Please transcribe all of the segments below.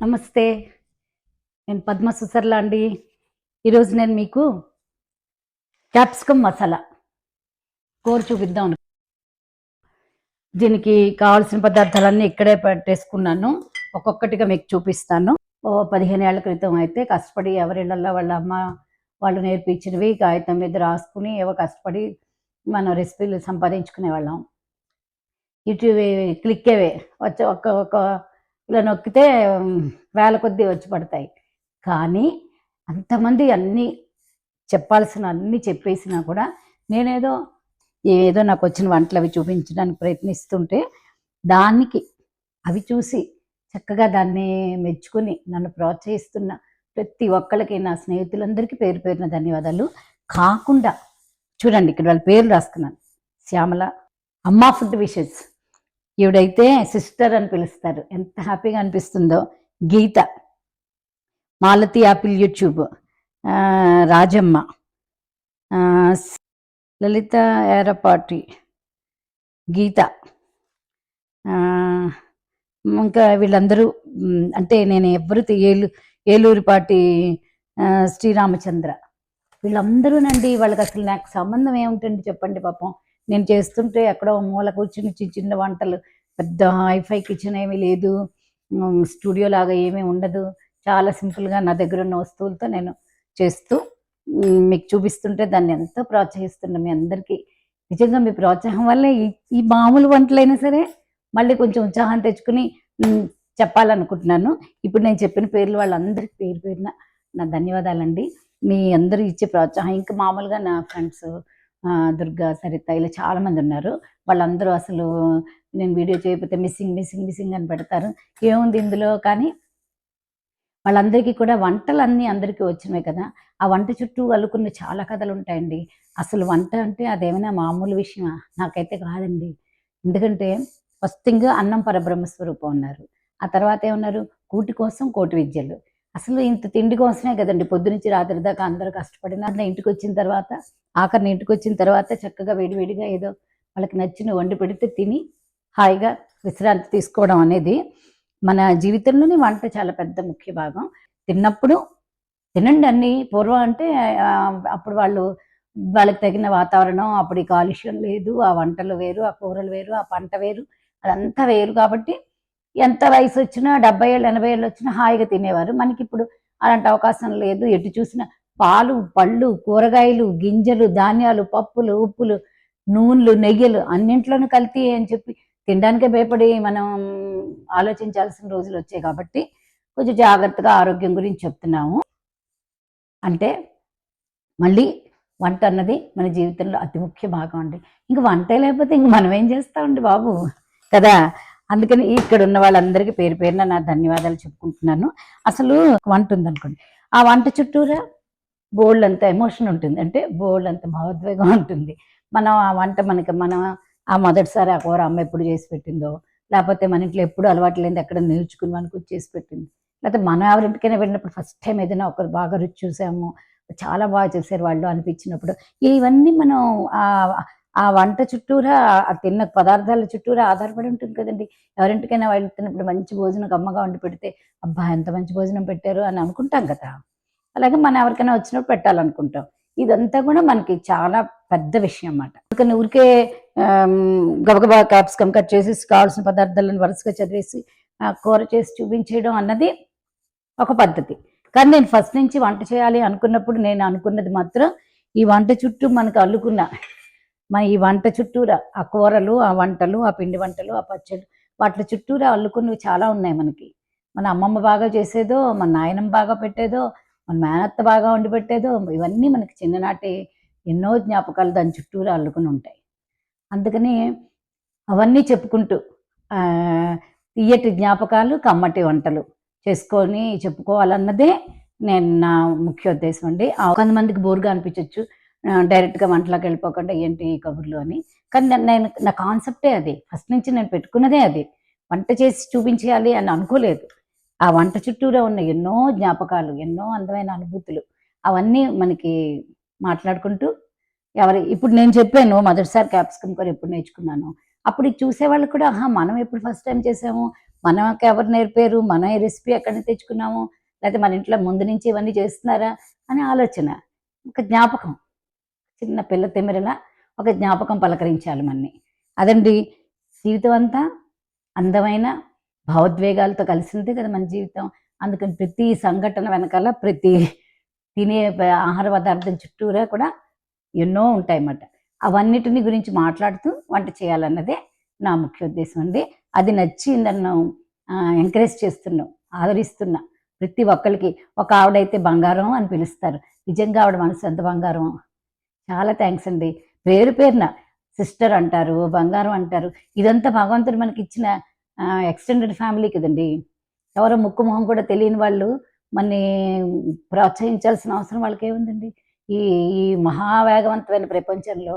నమస్తే. నేను పద్మ సుసర్లా అండి. ఈరోజు నేను మీకు క్యాప్సికమ్ మసాలా కూర చూపిద్దాం దీనికి కావాల్సిన పదార్థాలన్నీ ఇక్కడే పెట్టేసుకున్నాను. ఒక్కొక్కటిగా మీకు చూపిస్తాను. ఓ పదిహేను ఏళ్ళ క్రితం అయితే కష్టపడి ఎవరిళ్ళల్లో వాళ్ళ అమ్మ వాళ్ళు నేర్పించినవి కాగితం మీద రాసుకుని ఏవో కష్టపడి మనం రెసిపీలు సంపాదించుకునే వాళ్ళం ఇటు క్లిక్కేవే వచ్చే ఒక్క ఒక ఇలా నొక్కితే వేల కొద్దీ వచ్చి పడతాయి. కానీ అంతమంది అన్నీ చెప్పాల్సిన అన్నీ చెప్పేసినా కూడా నేనేదో ఏదో నాకు వచ్చిన వంటలు అవి చూపించడానికి ప్రయత్నిస్తుంటే దానికి అవి చూసి చక్కగా దాన్ని మెచ్చుకుని నన్ను ప్రోత్సహిస్తున్న ప్రతి ఒక్కరికి నా స్నేహితులందరికీ పేరు పేరున ధన్యవాదాలు. కాకుండా చూడండి ఇక్కడ వాళ్ళ పేర్లు రాసుకున్నాను శ్యామల అమ్మ ఫుడ్ విషెస్. ఈవిడైతే సిస్టర్ అని పిలుస్తారు. ఎంత హ్యాపీగా అనిపిస్తుందో. గీత మాలతి యాపిల్ యూట్యూబ్ రాజమ్మ లలిత ఏరపాటి గీత ఇంకా వీళ్ళందరూ అంటే నేను ఎవ్వరు ఏలు ఏలూరిపాటి శ్రీరామచంద్ర. వీళ్ళందరూనండి వాళ్ళకి అసలు నాకు సంబంధం ఏముంటుంది చెప్పండి పాపం. నేను చేస్తుంటే ఎక్కడో మూల కూర్చుని చిన్న చిన్న వంటలు పెద్ద హైఫై కిచెన్ ఏమీ లేదు. స్టూడియో లాగా ఏమీ ఉండదు. చాలా సింపుల్గా నా దగ్గర ఉన్న వస్తువులతో నేను చేస్తూ మీకు చూపిస్తుంటే దాన్ని ఎంతో ప్రోత్సహిస్తున్నాను మీ అందరికీ. నిజంగా మీ ప్రోత్సాహం వల్లే ఈ ఈ మామూలు వంటలైనా సరే మళ్ళీ కొంచెం ఉత్సాహం తెచ్చుకుని చెప్పాలనుకుంటున్నాను. ఇప్పుడు నేను చెప్పిన పేర్లు వాళ్ళందరికీ పేరు పేరున నా ధన్యవాదాలండి. మీ అందరూ ఇచ్చే ప్రోత్సాహం ఇంకా మామూలుగా నా ఫ్రెండ్స్ దుర్గా సరిత ఇలా చాలా మంది ఉన్నారు. వాళ్ళందరూ అసలు నేను వీడియో చేయకపోతే మిస్సింగ్ మిస్సింగ్ మిస్సింగ్ అని పెడతారు. ఏముంది ఇందులో? కానీ వాళ్ళందరికీ కూడా వంటలన్నీ అందరికీ వచ్చినాయి కదా. ఆ వంట చుట్టూ అల్లుకున్న చాలా కథలు ఉంటాయండి. అసలు వంట అంటే అదేమైనా మామూలు విషయమా? నాకైతే కాదండి. ఎందుకంటే ఫస్ట్ థింగ్ అన్నం పరబ్రహ్మ స్వరూపం ఉన్నారు ఆ తర్వాత ఏమన్నారు? కూటి కోసం కోటి విద్యలు. అసలు ఇంత తిండి కోసమే కదండి పొద్దునుంచి రాత్రి దాకా అందరూ కష్టపడిన అట్లా ఇంటికి వచ్చిన తర్వాత ఆఖరిని ఇంటికి వచ్చిన తర్వాత చక్కగా వేడివేడిగా ఏదో వాళ్ళకి నచ్చిన వండి పెడితే తిని హాయిగా విశ్రాంతి తీసుకోవడం అనేది మన జీవితంలోని వంట చాలా పెద్ద ముఖ్య భాగం. తిన్నప్పుడు తినండి అన్ని. పూర్వం అంటే అప్పుడు వాళ్ళు వాళ్ళకి తగిన వాతావరణం అప్పుడు ఈ కాలుష్యం లేదు ఆ వంటలు వేరు ఆ కూరలు వేరు ఆ పంట వేరు అదంతా వేరు కాబట్టి ఎంత వయసు వచ్చినా డెబ్బై ఏళ్ళు ఎనభై ఏళ్ళు వచ్చినా హాయిగా తినేవారు. మనకి ఇప్పుడు అలాంటి అవకాశం లేదు. ఎటు చూసినా పాలు పళ్ళు కూరగాయలు గింజలు ధాన్యాలు పప్పులు ఉప్పులు నూనెలు నెయ్యలు అన్నింట్లోనూ కల్తీ అని చెప్పి తినడానికే భయపడి మనం ఆలోచించాల్సిన రోజులు వచ్చాయి కాబట్టి కొంచెం జాగ్రత్తగా ఆరోగ్యం గురించి చెప్తున్నాము. అంటే మళ్ళీ వంట అన్నది మన జీవితంలో అతి ముఖ్య భాగం అండి. ఇంక వంట లేకపోతే ఇంక మనం ఏం చేస్తామండి బాబు? కదా? అందుకని ఇక్కడ ఉన్న వాళ్ళందరికీ పేరు పేరున నా ధన్యవాదాలు చెప్పుకుంటున్నాను. అసలు వంట ఉందనుకోండి. ఆ వంట చుట్టూరా బోల్డ్ అంత ఎమోషన్ ఉంటుంది. అంటే బోల్డ్ అంత భావోద్వేగం ఉంటుంది. మనం ఆ వంట మనకి మనం ఆ మొదటిసారి ఆ కూర అమ్మ ఎప్పుడు చేసి పెట్టిందో లేకపోతే మన ఇంట్లో ఎప్పుడు అలవాటు లేని ఎక్కడ నేర్చుకుని మనకు చేసి పెట్టింది. లేకపోతే మనం ఎవరింటికైనా వెళ్ళినప్పుడు ఫస్ట్ టైం ఏదైనా ఒకరు బాగా రుచి చూసాము చాలా బాగా చేశారు వాళ్ళు అనిపించినప్పుడు ఇవన్నీ మనం ఆ వంట చుట్టూరా ఆ తిన్న పదార్థాల చుట్టూరా ఆధారపడి ఉంటుంది కదండి. ఎవరింటికైనా వెళ్తున్నప్పుడు మంచి భోజనం అమ్మగా వండి పెడితే అబ్బా ఎంత మంచి భోజనం పెట్టారు అని అనుకుంటాం కదా. అలాగే మనం ఎవరికైనా వచ్చినప్పుడు పెట్టాలనుకుంటాం. ఇదంతా కూడా మనకి చాలా పెద్ద విషయం అన్నమాట. అందుకని ఊరికే గబగబా క్యాప్సికమ్ కట్ చేసి కావాల్సిన పదార్థాలను వరుసగా చదివేసి ఆ, కూర చేసి చూపించేయడం అన్నది ఒక పద్ధతి. కానీ నేను ఫస్ట్ నుంచి వంట చేయాలి అనుకున్నప్పుడు నేను అనుకున్నది మాత్రం ఈ వంట చుట్టూ మనకు అల్లుకున్న మన ఈ వంట చుట్టూరా ఆ కూరలు ఆ వంటలు ఆ పిండి వంటలు ఆ పచ్చళ్ళు వాటి చుట్టూరా అల్లుకున్నవి చాలా ఉన్నాయి మనకి. మన అమ్మమ్మ బాగా చేసేదో మన నాయనమ్మ బాగా పెట్టేదో మన మేనత్త బాగా వండి పెట్టేదో ఇవన్నీ మనకి చిన్ననాటి ఎన్నో జ్ఞాపకాలు దాని చుట్టూరా అల్లుకుని ఉంటాయి. అందుకని అవన్నీ చెప్పుకుంటూ ఆ, తీయటి జ్ఞాపకాలు కమ్మటి వంటలు చేసుకొని చెప్పుకోవాలన్నదే నేను నా ముఖ్య ఉద్దేశం అండి. ఆ, కొంతమందికి బోర్గా అనిపించవచ్చు డైరెక్ట్గా వంటలోకి వెళ్ళిపోకుండా ఏంటి ఈ కబుర్లు అని. కానీ నేను- నా కాన్సెప్టే అది. ఫస్ట్ నుంచి నేను పెట్టుకున్నదే అది. వంట చేసి చూపించేయాలి అని అనుకోలేదు. ఆ వంట చుట్టూరా ఉన్న ఎన్నో జ్ఞాపకాలు ఎన్నో అందమైన అనుభూతులు అవన్నీ మనకి మాట్లాడుకుంటూ ఎవరి ఇప్పుడు నేను చెప్పాను మొదటిసారి క్యాప్సికమ్ కూర ఎప్పుడు నేర్చుకున్నాను. అప్పుడు చూసే చూసేవాళ్ళు కూడా ఆహా మనం ఎప్పుడు ఫస్ట్ టైం చేసాము? మనకి ఎవరు నేర్పారు? మనం ఏ రెసిపీ ఎక్కడ తెచ్చుకున్నాము? లేకపోతే మన ఇంట్లో ముందు నుంచి ఇవన్నీ చేస్తున్నారా? అనే ఆలోచన. ఒక జ్ఞాపకం. చిన్న పిల్ల తెమిరలా ఒక జ్ఞాపకం పలకరించాలి మనని. అదండి జీవితం అంతా అందమైన భావోద్వేగాలతో కలిసిందే కదా మన జీవితం. అందుకని ప్రతి సంఘటన వెనకాల ప్రతి తినే ఆహార పదార్థం చుట్టూరా కూడా ఎన్నో ఉంటాయన్నమాట. అవన్నిటిని గురించి మాట్లాడుతూ వంట చేయాలన్నదే నా ముఖ్య ఉద్దేశం అండి. అది నచ్చి నన్ను ఎంకరేజ్ చేస్తున్నాం ఆదరిస్తున్నా ప్రతి ఒక్కరికి ఒక ఆవిడైతే బంగారం అని పిలుస్తారు. నిజంగా ఆవిడ మనసు ఎంత బంగారం? చాలా థ్యాంక్స్ అండి. పేరు పేరున సిస్టర్ అంటారు బంగారం అంటారు. ఇదంతా భగవంతుడు మనకి ఇచ్చిన ఎక్స్టెండెడ్ ఫ్యామిలీ కదండి. ఎవరో ముక్కు మొహం కూడా తెలియని వాళ్ళు మనని ప్రోత్సహించాల్సిన అవసరం వాళ్ళకి ఏముందండి? ఈ ఈ మహావేగవంతమైన ప్రపంచంలో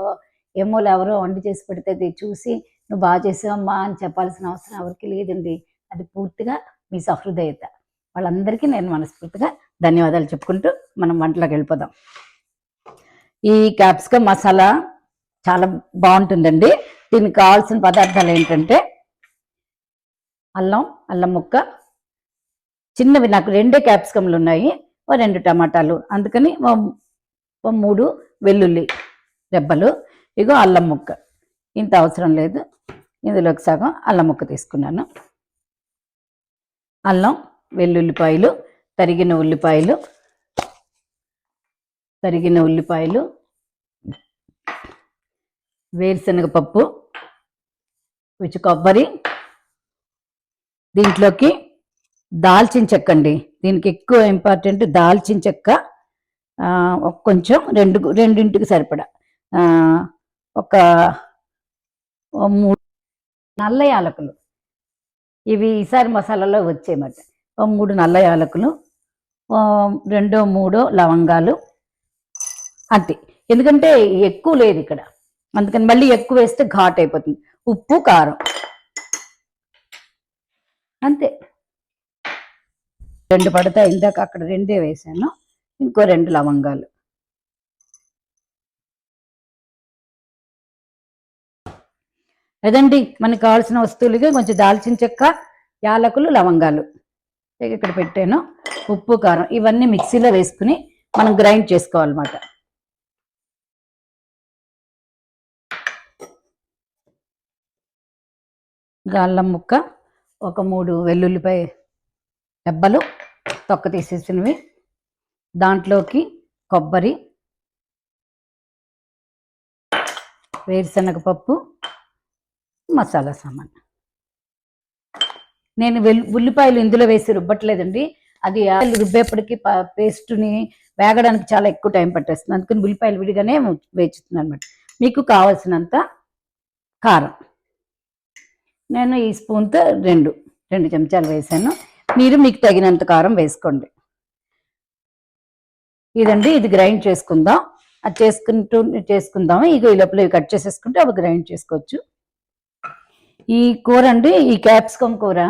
ఏమోలు ఎవరో వండి చేసి పెడితే అది చూసి నువ్వు బాగా చేసావమ్మా అని చెప్పాల్సిన అవసరం ఎవరికి లేదండి. అది పూర్తిగా మీ సహృదయత. వాళ్ళందరికీ నేను మనస్ఫూర్తిగా ధన్యవాదాలు చెప్పుకుంటూ మనం వంటలోకి వెళ్ళిపోదాం. ఈ క్యాప్సికమ్ మసాలా చాలా బాగుంటుందండి. దీనికి కావాల్సిన పదార్థాలు ఏంటంటే అల్లం అల్లం ముక్క. చిన్నవి నాకు రెండే క్యాప్సికమ్లు ఉన్నాయి. ఓ రెండు టమాటాలు. అందుకని ఓ ఓ మూడు వెల్లుల్లి రెబ్బలు. ఇగో అల్లం ముక్క. ఇంత అవసరం లేదు. ఇందులోకి సగం అల్లం ముక్క తీసుకున్నాను. అల్లం వెల్లుల్లిపాయలు తరిగిన ఉల్లిపాయలు తరిగిన ఉల్లిపాయలు వేరుశనగ పప్పు కొంచెం కొబ్బరి దీంట్లోకి దాల్చిన చెక్క అండి. దీనికి ఎక్కువ ఇంపార్టెంట్ దాల్చిన చెక్క కొంచెం రెండు రెండింటికి సరిపడా. ఒక మూడు నల్ల యాలకులు. ఇవి ఈసారి మసాలాలో వచ్చేయమాట. ఓ మూడు నల్ల యాలకులు రెండో మూడో లవంగాలు అంతే. ఎందుకంటే ఎక్కువ లేదు ఇక్కడ. అందుకని మళ్ళీ ఎక్కువ వేస్తే ఘాట్ అయిపోతుంది. ఉప్పు కారం. అంతే. రెండు పడతాయి. ఇందాక అక్కడ రెండే వేసాను. ఇంకో రెండు లవంగాలు. అదండి. మనకు కావాల్సిన వస్తువులుగా కొంచెం దాల్చిన చెక్క యాలకులు లవంగాలు. ఇక్కడ పెట్టాను. ఉప్పు కారం. ఇవన్నీ మిక్సీలో వేసుకుని మనం గ్రైండ్ చేసుకోవాలన్నమాట. గాల్లం ముక్క ఒక మూడు వెల్లుల్లిపాయ దెబ్బలు తొక్క తీసేసినవి. దాంట్లోకి కొబ్బరి వేరుశనగ పప్పు మసాలా సామాన్. నేను వెల్లు ఉల్లిపాయలు ఇందులో వేసి రుబ్బట్లేదండి. అది ఆయిల్ రుబ్బేపటికి ప- పేస్ట్ని వేగడానికి చాలా ఎక్కువ టైం పట్టేస్తుంది. అందుకని ఉల్లిపాయలు విడిగానే వేచుతున్నాను అనమాట మీకు కావాల్సినంత కారం. నేను ఈ స్పూన్తో రెండు రెండు చెంచాలు వేసాను. మీరు మీకు తగినంత కారం వేసుకోండి. ఇదండి ఇది గ్రైండ్ చేసుకుందాం. అది చేసుకుంటూ చేసుకుందాం ఇక ఈ లోపల కట్ చేసేసుకుంటే అవి గ్రైండ్ చేసుకోవచ్చు. ఈ కూర అండి ఈ క్యాప్సికమ్ కూర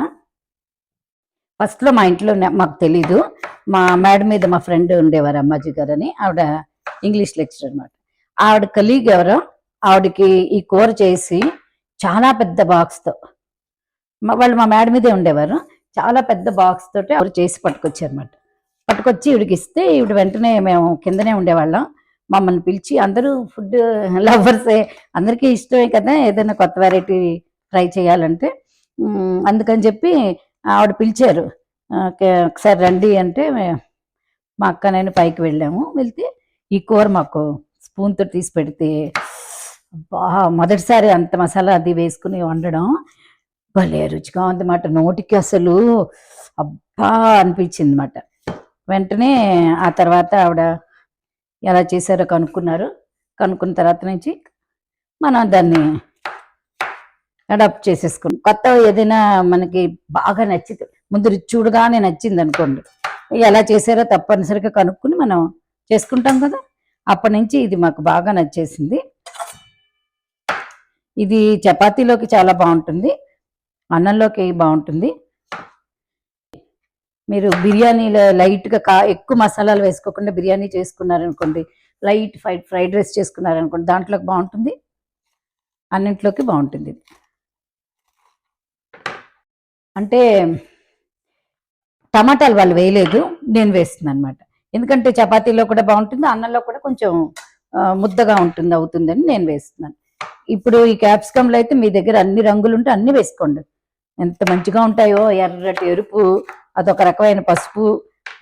ఫస్ట్లో మా ఇంట్లో మాకు తెలీదు. మా మేడం మీద మా ఫ్రెండ్ ఉండేవారు అమ్మాజీ గారు అని ఆవిడ ఇంగ్లీష్ లెక్చర్ అనమాట ఆవిడ కలీగ్ ఎవరో ఆవిడకి ఈ కూర చేసి చాలా పెద్ద బాక్స్తో వాళ్ళు మా మేడ మీదే ఉండేవారు. చాలా పెద్ద బాక్స్ తోటి ఆవిడ చేసి పట్టుకొచ్చారన్నమాట. పట్టుకొచ్చి ఇవిడికిస్తే ఇస్తే వెంటనే మేము కిందనే ఉండేవాళ్ళం. మమ్మల్ని పిలిచి అందరూ ఫుడ్ లవర్సే అందరికీ ఇష్టమే కదా ఏదైనా కొత్త వెరైటీ ట్రై చేయాలంటే. అందుకని చెప్పి ఆవిడ పిలిచారు. ఒకసారి రండి అంటే మా అక్క నేను పైకి వెళ్ళాము. వెళ్తే ఈ కూర మాకు స్పూన్తో తీసి పెడితే అబ్బా మొదటిసారి అంత మసాలా అది వేసుకుని వండడం భలే రుచిగా ఉందన్నమాట. నోటికి అసలు అబ్బా అనిపించింది అనమాట వెంటనే ఆ తర్వాత ఆవిడ ఎలా చేశారో కనుక్కున్నారు. కనుక్కున్న తర్వాత నుంచి మనం దాన్ని అడాప్ట్ చేసేసుకున్నాం. కొత్త ఏదైనా మనకి బాగా నచ్చింది ముందు రుచి చూడగానే నచ్చింది అనుకోండి. ఎలా చేశారో తప్పనిసరిగా కనుక్కుని మనం చేసుకుంటాం కదా. అప్పటి నుంచి ఇది మాకు బాగా నచ్చేసింది. ఇది చపాతీలోకి చాలా బాగుంటుంది. అన్నంలోకి బాగుంటుంది. మీరు బిర్యానీలో లైట్గా కా ఎక్కువ మసాలాలు వేసుకోకుండా బిర్యానీ చేసుకున్నారనుకోండి లైట్ ఫ్రైడ్ ఫ్రైడ్ రైస్ చేసుకున్నారనుకోండి దాంట్లోకి బాగుంటుంది. అన్నింట్లోకి బాగుంటుంది. అంటే టమాటాలు వాళ్ళు వేయలేదు నేను వేస్తున్నాను అనమాట ఎందుకంటే చపాతీలో కూడా బాగుంటుంది అన్నంలో కూడా కొంచెం ముద్దగా ఉంటుంది అవుతుందని నేను వేస్తున్నాను. ఇప్పుడు ఈ క్యాప్సికంలో అయితే మీ దగ్గర అన్ని రంగులు ఉంటే అన్ని వేసుకోండి. ఎంత మంచిగా ఉంటాయో ఎర్రటి ఎరుపు అదొక రకమైన పసుపు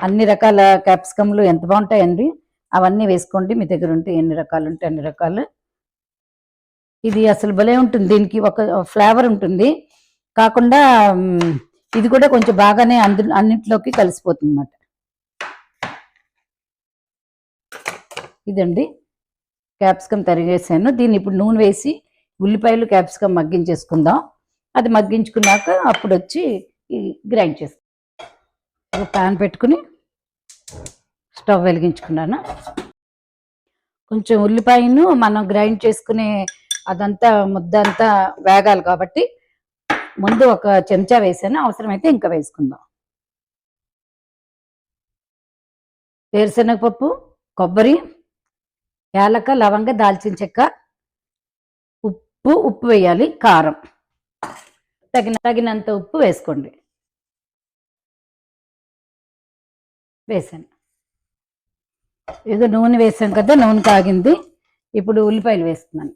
అన్ని రకాల క్యాప్సికంలు ఎంత బాగుంటాయండి? అవన్నీ వేసుకోండి మీ దగ్గర ఉంటే ఎన్ని రకాలు ఉంటే అన్ని రకాలు. ఇది అసలు భలే ఉంటుంది. దీనికి ఒక ఫ్లేవర్ ఉంటుంది. కాకుండా ఇది కూడా కొంచెం బాగానే అందు అన్నింటిలోకి కలిసిపోతుంది అన్నమాట ఇదండి. క్యాప్సికం తరిగేసాను. దీన్ని ఇప్పుడు నూనె వేసి ఉల్లిపాయలు క్యాప్సికం మగ్గించేసుకుందాం. అది మగ్గించుకున్నాక అప్పుడు వచ్చి గ్రైండ్ చేసుకుందాం ఒక ప్యాన్ పెట్టుకుని స్టవ్ వెలిగించుకున్నాను. కొంచెం ఉల్లిపాయను మనం గ్రైండ్ చేసుకునే అదంతా ముద్ద అంతా వేగాలి కాబట్టి ముందు ఒక చెంచా వేసాను. అవసరమైతే ఇంకా వేసుకుందాం. వేరుశనగపప్పు కొబ్బరి యాలక లవంగ దాల్చిన చెక్క ఉప్పు ఉప్పు వేయాలి కారం. తగిన తగినంత ఉప్పు వేసుకోండి. వేసాను. ఏదో నూనె వేసాం కదా నూనె కాగింది. ఇప్పుడు ఉల్లిపాయలు వేస్తున్నాను.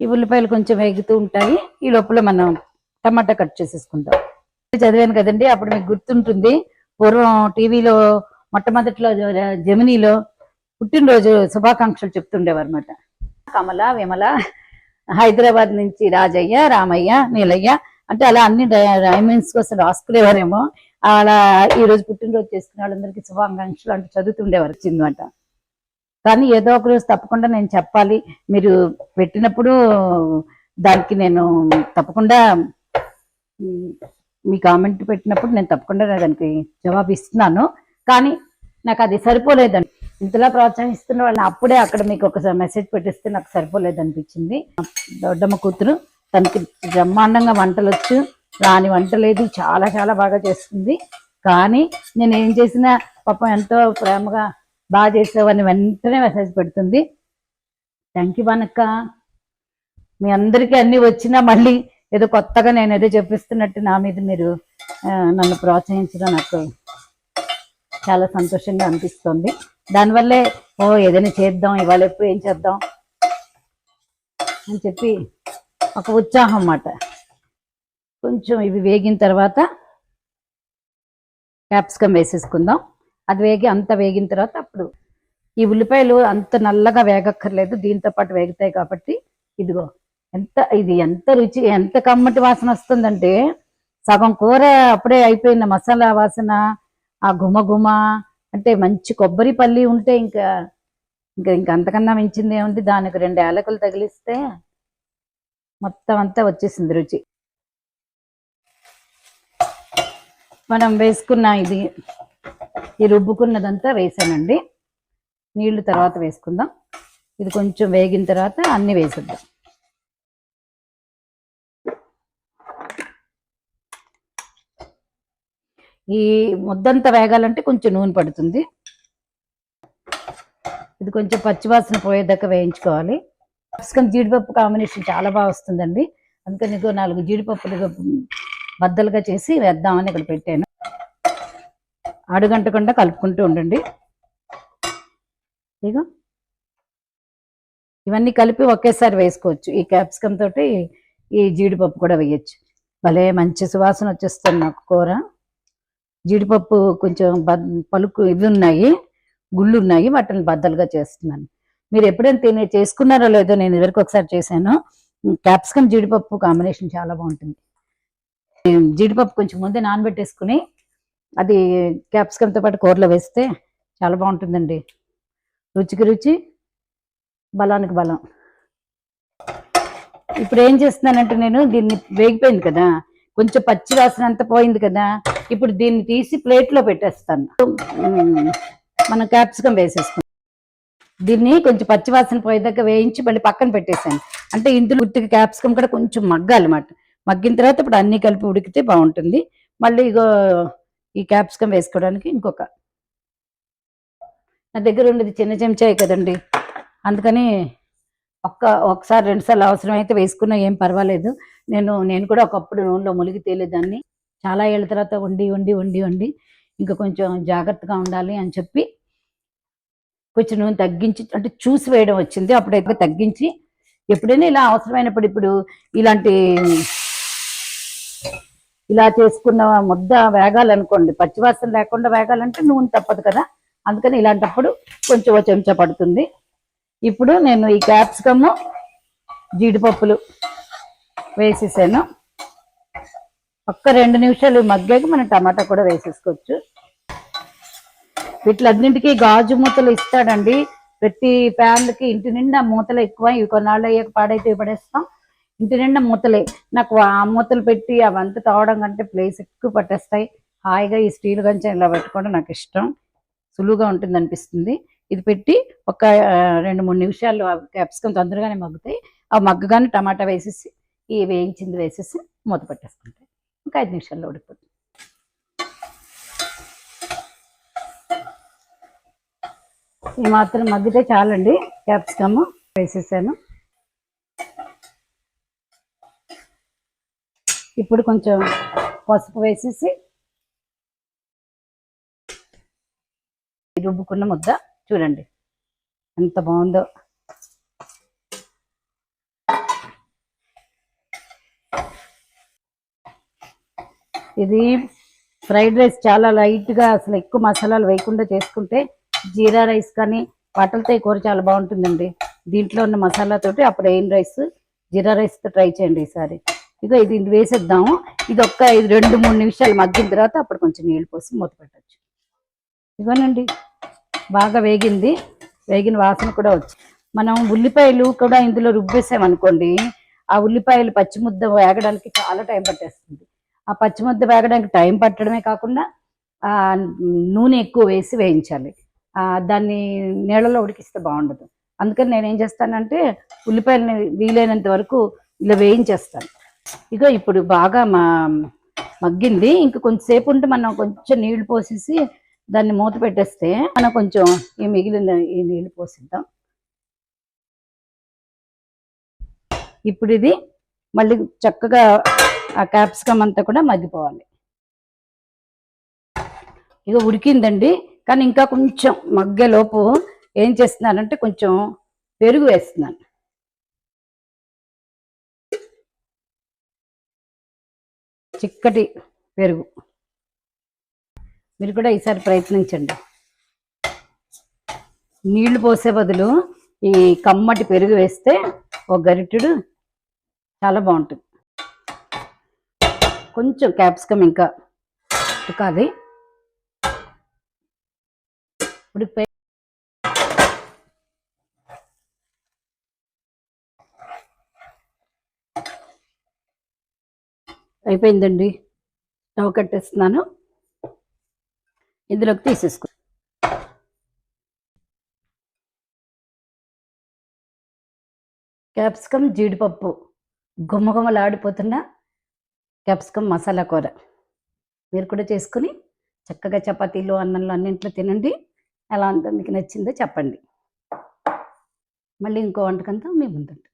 ఈ ఉల్లిపాయలు కొంచెం వేగుతూ ఉంటాయి. ఈ లోపల మనం టమాటా కట్ చేసేసుకుందాం. చదివాను కదండి అప్పుడు మీకు గుర్తుంటుంది పూర్వం టీవీలో మొట్టమొదటిలో జమినీలో పుట్టినరోజు శుభాకాంక్షలు చెప్తుండేవారు అనమాట కమల విమల హైదరాబాద్ నుంచి రాజయ్య రామయ్య నీలయ్య అంటే అలా అన్ని డైమండ్స్ కోసం రాసుకునేవారేమో. అలా ఈ రోజు పుట్టినరోజు చేసుకునే వాళ్ళందరికీ శుభాకాంక్షలు అంటే చదువుతుండేవారు వచ్చిందన్నమాట. కానీ ఏదో ఒక రోజు తప్పకుండా నేను చెప్పాలి. మీరు పెట్టినప్పుడు దానికి నేను తప్పకుండా మీ కామెంట్ పెట్టినప్పుడు నేను తప్పకుండా దానికి జవాబు ఇస్తున్నాను కానీ నాకు అది సరిపోలేదండి. ఇంతలా ప్రోత్సహిస్తున్న వాళ్ళని అప్పుడే అక్కడ మీకు ఒక మెసేజ్ పెట్టిస్తే నాకు సరిపోలేదు అనిపించింది దొడ్డమ్మ కూతురు తనకి బ్రహ్మాండంగా వంటలు వచ్చు రాని వంట లేదు చాలా చాలా బాగా చేస్తుంది. కానీ నేను ఏం చేసినా పాపం ఎంతో ప్రేమగా బాగా చేసావని వెంటనే మెసేజ్ పెడుతుంది. Thank you బానక్క. మీ అందరికీ అన్ని వచ్చినా మళ్ళీ ఏదో కొత్తగా నేను ఏదో చెప్పిస్తున్నట్టు నా మీద మీరు నన్ను ప్రోత్సహించడం నాకు చాలా సంతోషంగా అనిపిస్తుంది. దానివల్లే ఓ ఏదైనా చేద్దాం ఇవాళ ఎప్పుడు ఏం చేద్దాం అని చెప్పి ఒక ఉత్సాహం అన్నమాట. కొంచెం ఇవి వేగిన తర్వాత క్యాప్సికం వేసేసుకుందాం. అది వేగి అంత వేగిన తర్వాత అప్పుడు ఈ ఉల్లిపాయలు అంత నల్లగా వేగక్కర్లేదు దీంతో పాటు వేగుతాయి కాబట్టి ఇదిగో ఎంత ఇది ఎంత రుచి ఎంత కమ్మటి వాసన వస్తుందంటే సగం కూర అప్పుడే అయిపోయిన మసాలా వాసన ఆ గుమగుమ అంటే మంచి కొబ్బరి పల్లి ఉంటే ఇంకా ఇంకా ఇంకా అంతకన్నా మించింది ఏముంది? దానికి రెండు యాలకులు తగిలిస్తే మొత్తం అంతా వచ్చేసింది రుచి. మనం వేసుకున్న ఇది ఈ రుబ్బుకున్నదంతా వేసానండి. నీళ్ళు తర్వాత వేసుకుందాం. ఇది కొంచెం వేగిన తర్వాత అన్ని వేసేద్దాం. ఈ ముద్దంతా వేగాలంటే కొంచెం నూనె పడుతుంది. ఇది కొంచెం పచ్చివాసన పోయేదాకా వేయించుకోవాలి. క్యాప్సికం జీడిపప్పు కాంబినేషన్ చాలా బాగా వస్తుందండి. అందుకని నీకు నాలుగు జీడిపప్పులు బద్దలుగా చేసి వేద్దామని ఇక్కడ పెట్టాను. అడుగంటకుండా కలుపుకుంటూ ఉండండి. ఇక ఇవన్నీ కలిపి ఒకేసారి వేసుకోవచ్చు. ఈ క్యాప్సికమ్ తోటి ఈ జీడిపప్పు కూడా వేయచ్చు. భలే మంచి సువాసన వచ్చేస్తుంది నాకు కూర. జీడిపప్పు కొంచెం పలుకు ఇవి ఉన్నాయి గుళ్ళు ఉన్నాయి వాటిని బద్దలుగా చేస్తున్నాను. మీరు ఎప్పుడైనా తినే చేసుకున్నారో లేదో నేను ఇదివరకు ఒకసారి చేశాను. క్యాప్సికం జీడిపప్పు కాంబినేషన్ చాలా బాగుంటుంది. జీడిపప్పు కొంచెం ముందే నానబెట్టేసుకుని అది క్యాప్సికంతో పాటు కూరలో వేస్తే చాలా బాగుంటుందండి. రుచికి రుచి బలానికి బలం. ఇప్పుడు ఏం చేస్తున్నానంటే నేను దీన్ని వేగిపోయింది కదా కొంచెం పచ్చి వాసన అంతా పోయింది కదా ఇప్పుడు దీన్ని తీసి ప్లేట్లో పెట్టేస్తాను. మనం క్యాప్సికం వేసేస్తాం దీన్ని కొంచెం పచ్చివాసన పోయేదాకా వేయించి మళ్ళీ పక్కన పెట్టేసాను అంటే ఇందులో గుర్తుకి క్యాప్సికం కూడా కొంచెం మగ్గాలి అన్నమాట. మగ్గిన తర్వాత ఇప్పుడు అన్ని కలిపి ఉడికితే బాగుంటుంది. మళ్ళీ ఇగో ఈ క్యాప్సికం వేసుకోవడానికి ఇంకొక. నా దగ్గర ఉండేది చిన్న చెంచాయి కదండి. అందుకని ఒక్క ఒకసారి రెండు సార్లు అవసరం అయితే వేసుకున్నా ఏం పర్వాలేదు. నేను నేను కూడా ఒకప్పుడు నూనెలో ములిగి తేలేదాన్ని. చాలా ఏళ్ళ తర్వాత వండి వండి వండి వండి ఇంకా కొంచెం జాగ్రత్తగా ఉండాలి అని చెప్పి కొంచెం నూనె తగ్గించి అంటే చూసి వేయడం వచ్చింది. అప్పుడైతే తగ్గించి ఎప్పుడైనా ఇలా అవసరమైనప్పుడు ఇప్పుడు ఇలాంటి ఇలా చేసుకున్న ముద్ద వేగాలనుకోండి పచ్చివాసన లేకుండా వేగాలంటే నూనె తప్పదు కదా. అందుకని ఇలాంటప్పుడు కొంచెం చెంచా పడుతుంది. ఇప్పుడు నేను ఈ క్యాప్సికమ్ జీడిపప్పులు వేసేసాను. ఒక్క రెండు నిమిషాలు మగ్గాక మనం టమాటా కూడా వేసేసుకోవచ్చు. వీటిలన్నింటికి గాజు మూతలు ఇస్తాడండి. ప్రతి ప్యాన్లకి ఇంటి నిండా మూతలు ఎక్కువ. ఇవి కొన్నాళ్ళు అయ్యాక పాడైతే పడేస్తాం. ఇంటి నిండా మూతలే. నాకు ఆ మూతలు పెట్టి అవంతా తోవడం కంటే ప్లేస్ ఎక్కువ పట్టేస్తాయి. హాయిగా ఈ స్టీల్ గంచం ఇలా పెట్టుకోవడం నాకు ఇష్టం. సులువుగా ఉంటుంది అనిపిస్తుంది. ఇది పెట్టి ఒక రెండు మూడు నిమిషాలు క్యాప్సికమ్ తొందరగానే మగ్గుతాయి. ఆ మగ్గగానే టమాటా వేసేసి ఈ వేయించింది వేసేసి మూత పెట్టేసుకుంటాయి. ఇంకా ఐదు నిమిషాల్లో ఉడికిపోతుంది ఈ మాత్రం మగ్గితే చాలండి. క్యాప్సికమ్ వేసేసాను. ఇప్పుడు కొంచెం పసుపు వేసేసి రుబ్బుకున్న ముద్ద చూడండి. ఎంత బాగుందో. ఇది ఫ్రైడ్ రైస్ చాలా లైట్గా అసలు ఎక్కువ మసాలాలు వేయకుండా చేసుకుంటే జీరా రైస్ కానీ వాటలతో ఈ కూర చాలా బాగుంటుందండి. దీంట్లో ఉన్న మసాలాతోటి అప్పుడు ప్లెయిన్ రైస్? జీరా రైస్తో ట్రై చేయండి ఈసారి. ఇగో ఇది ఇది వేసేద్దాము. ఇది ఒక్క ఐదు రెండు మూడు నిమిషాలు మగ్గిన తర్వాత అప్పుడు కొంచెం నీళ్ళు పోసి మూత పెట్టచ్చు. ఇవ్వనండి బాగా వేగింది. వేగిన వాసన కూడా వచ్చి మనం ఉల్లిపాయలు కూడా ఇందులో రుబ్బేసామనుకోండి ఆ ఉల్లిపాయలు పచ్చిముద్ద వేగడానికి చాలా టైం పట్టేస్తుంది. ఆ పచ్చిముద్ద వేగడానికి టైం పట్టడమే కాకుండా నూనె ఎక్కువ వేసి వేయించాలి. దాన్ని నీళ్ళలో ఉడికిస్తే బాగుండదు. అందుకని నేను ఏం చేస్తానంటే ఉల్లిపాయలని వీలైనంత వరకు ఇలా వేయించేస్తాను. ఇగో ఇప్పుడు బాగా మా మగ్గింది. ఇంకా కొంచెంసేపు ఉంటే మనం కొంచెం నీళ్ళు పోసేసి దాన్ని మూత పెట్టేస్తే మనం కొంచెం ఈ మిగిలిన ఈ నీళ్ళు పోసిద్దాం. ఇప్పుడు ఇది మళ్ళీ చక్కగా ఆ క్యాప్సికమ్ అంతా కూడా మగ్గిపోవాలి. ఇక ఉడికిందండి. కానీ ఇంకా కొంచెం మగ్గేలోపు ఏం చేస్తున్నానంటే కొంచెం పెరుగు వేస్తున్నాను. చిక్కటి పెరుగు. మీరు కూడా ఈసారి ప్రయత్నించండి. నీళ్ళు పోసే బదులు ఈ కమ్మటి పెరుగు వేస్తే ఒక గరిటెడు చాలా బాగుంటుంది. కొంచెం క్యాప్సికమ్ ఇంకా ఉడకాలి. ఉడికిపోయి అయిపోయిందండి. స్టవ్ కట్టేస్తున్నాను. ఇందులోకి తీసేసుకో క్యాప్సికమ్ జీడిపప్పు గుమ్మగుమ్మలాడిపోతున్న క్యాప్సికమ్ మసాలా కూర. మీరు కూడా చేసుకుని చక్కగా చపాతీలు అన్నంలో అన్నింట్లో తినండి. ఎలా ఉందో మీకు నచ్చిందో చెప్పండి. మళ్ళీ ఇంకో వంటకంతో మేము ముందుంటాం.